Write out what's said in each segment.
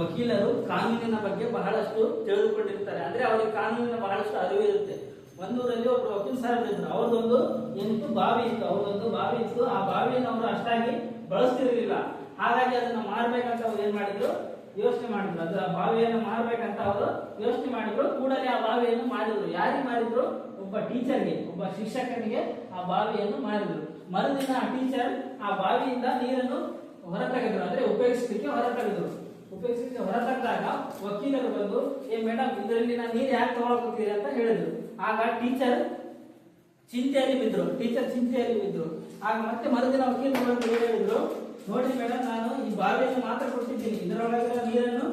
ವಕೀಲರು ಕಾನೂನಿನ ಬಗ್ಗೆ ಬಹಳಷ್ಟು ತಿಳಿದುಕೊಂಡಿರ್ತಾರೆ. ಅಂದ್ರೆ ಅವರಿಗೆ ಕಾನೂನಿನ ಬಹಳಷ್ಟು ಅರಿವು ಇರುತ್ತೆ. ಒಂದೂರಲ್ಲಿ ಒಬ್ರು ವಕೀಲ್ ಸಾಹೇಬ್ ಇದ್ರು ಅವ್ರದೊಂದು ಏನಿತ್ತು? ಬಾವಿ ಇತ್ತು. ಅವ್ರದೊಂದು ಬಾವಿ ಇತ್ತು. ಆ ಬಾವಿಯನ್ನು ಅವರು ಅಷ್ಟಾಗಿ ಬಳಸ್ತಿರ್ಲಿಲ್ಲ. ಹಾಗಾಗಿ ಅದನ್ನ ಮಾರ್ಬೇಕಂತ ಅವ್ರು ಏನ್ ಮಾಡಿದ್ರು? ಯೋಚನೆ ಮಾಡಿದ್ರು. ಅದು ಆ ಬಾವಿಯನ್ನು ಮಾರ್ಬೇಕಂತ ಅವರು ಯೋಚನೆ ಮಾಡಿದ್ರು. ಕೂಡಲೇ ಆ ಬಾವಿಯನ್ನು ಮಾಡಿದ್ರು ಯಾರಿಗೆ ಮಾಡಿದ್ರು ಒಬ್ಬ ಟೀಚರ್ಗೆ, ಒಬ್ಬ ಶಿಕ್ಷಕನಿಗೆ ಆ ಬಾವಿಯನ್ನು ಮಾಡಿದ್ರು ಮರುದಿನ ಆ ಟೀಚರ್ ಆ ಬಾವಿಯಿಂದ ನೀರನ್ನು ಹೊರ ತೆಗೆದ್ರು ಅಂದ್ರೆ ಉಪಯೋಗಿಸಲಿಕ್ಕೆ ಹೊರ ತೆಗೆದ್ರು ಹೊರತಾಗ ವಕೀಲರು ಬಂದು, ಏ ಮೇಡಮ್ ಇದರಲ್ಲಿ ನಾನು ನೀರು ಯಾಕೆ ತಗೊಳಕೋತೀರಿ ಅಂತ ಹೇಳಿದ್ರು. ಆಗ ಟೀಚರ್ ಚಿಂತೆಯಲ್ಲಿ ಬಿದ್ರು. ಟೀಚರ್ ಚಿಂತೆಯಲ್ಲಿ ಬಿದ್ರು. ಆಗ ಮತ್ತೆ ಮರುದಿನ ವಕೀಲರು ಬಂದು ಹೇಳಿದ್ರು? ನೋಡಿ ಮೇಡಮ್ ನಾನು ಈ ಬಾವಿಯನ್ನು ಮಾತ್ರ ಕೊಟ್ಟಿದ್ದೀನಿ ಇದರೊಳಗಿನ ನೀರನ್ನು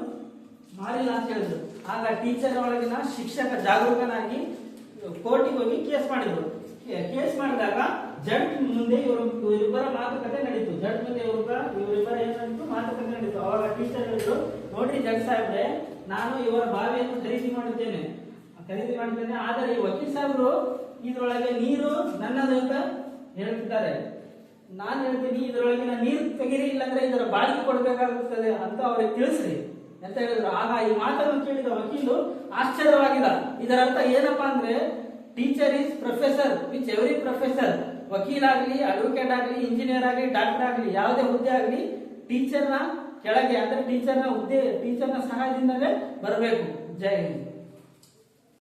ಮಾರಿಲ್ಲ ಅಂತ ಹೇಳಿದ್ರು. ಆಗ ಟೀಚರ್ ಒಳಗಿನ ಶಿಕ್ಷಕ ಜಾಗರೂಕನಾಗಿ, ಕೋರ್ಟಿಗೆ ಹೋಗಿ ಕೇಸ್ ಮಾಡಿದ್ರು. ಕೇಸ್ ಮಾಡಿದಾಗ ಜಡ್ ಮುಂದೆ ಇವರು, ಇವರಿಬ್ಬರ ಮಾತುಕತೆ ನಡೀತು. ಜಡ್ ಮುಂದೆ ಇವರಿಬ್ಬರ ಇವರಿಬ್ಬರ ಏನಾಯ್ತು? ಮಾತುಕತೆ ನಡೀತು. ಅವಾಗ ಟೀಚರ್ ಹೇಳಿದ್ರು ನೋಡ್ರಿ ಜಡ್ ಸಾಹೇಬ್ರೆ, ನಾನು ಇವರ ಬಾವಿಯನ್ನು ಖರೀದಿ ಮಾಡುತ್ತೇನೆ ಖರೀದಿ ಮಾಡಿದ್ದೇನೆ, ಆದರೆ ಈ ವಕೀಲ್ ಸಾಹೇಬರು ಇದ್ರೊಳಗೆ ನೀರು ನನ್ನದು ಅಂತ ಹೇಳ್ತಿದ್ದಾರೆ. ನಾನು ಹೇಳ್ತೀನಿ ಇದರೊಳಗಿನ ನೀರು ತೆಗೀರಿ ಇಲ್ಲಾಂದ್ರೆ ಇದರ ಬಾಳಿಕೆ ಕೊಡಬೇಕಾಗುತ್ತದೆ ಅಂತ ಅವ್ರಿಗೆ ತಿಳಿಸ್ರಿ ಅಂತ ಹೇಳಿದ್ರು. ಆಗ ಈ ಮಾತನ್ನು ಕೇಳಿದ ವಕೀಲು ಆಶ್ಚರ್ಯವಾಗಿಲ್ಲ ಇದರರ್ಥ ಏನಪ್ಪಾ ಅಂದ್ರೆ teacher is professor which every professor ವಕೀಲ್ ಆಗಲಿ ಅಡ್ವೊಕೇಟ್ ಆಗಲಿ ಇಂಜಿನಿಯರ್ ಆಗಲಿ ಡಾಕ್ಟರ್ ಆಗಲಿ, ಯಾವುದೇ ಹುದ್ದೆ ಆಗಲಿ ಟೀಚರ್ನ ಕೆಳಗೆ, ಅಂದ್ರೆ ಟೀಚರ್ನ ಹುದ್ದೆ ಟೀಚರ್ನ ಸಹಾಯದಿಂದಲೇ ಬರಬೇಕು. ಜೈ ಹಿಂದ್.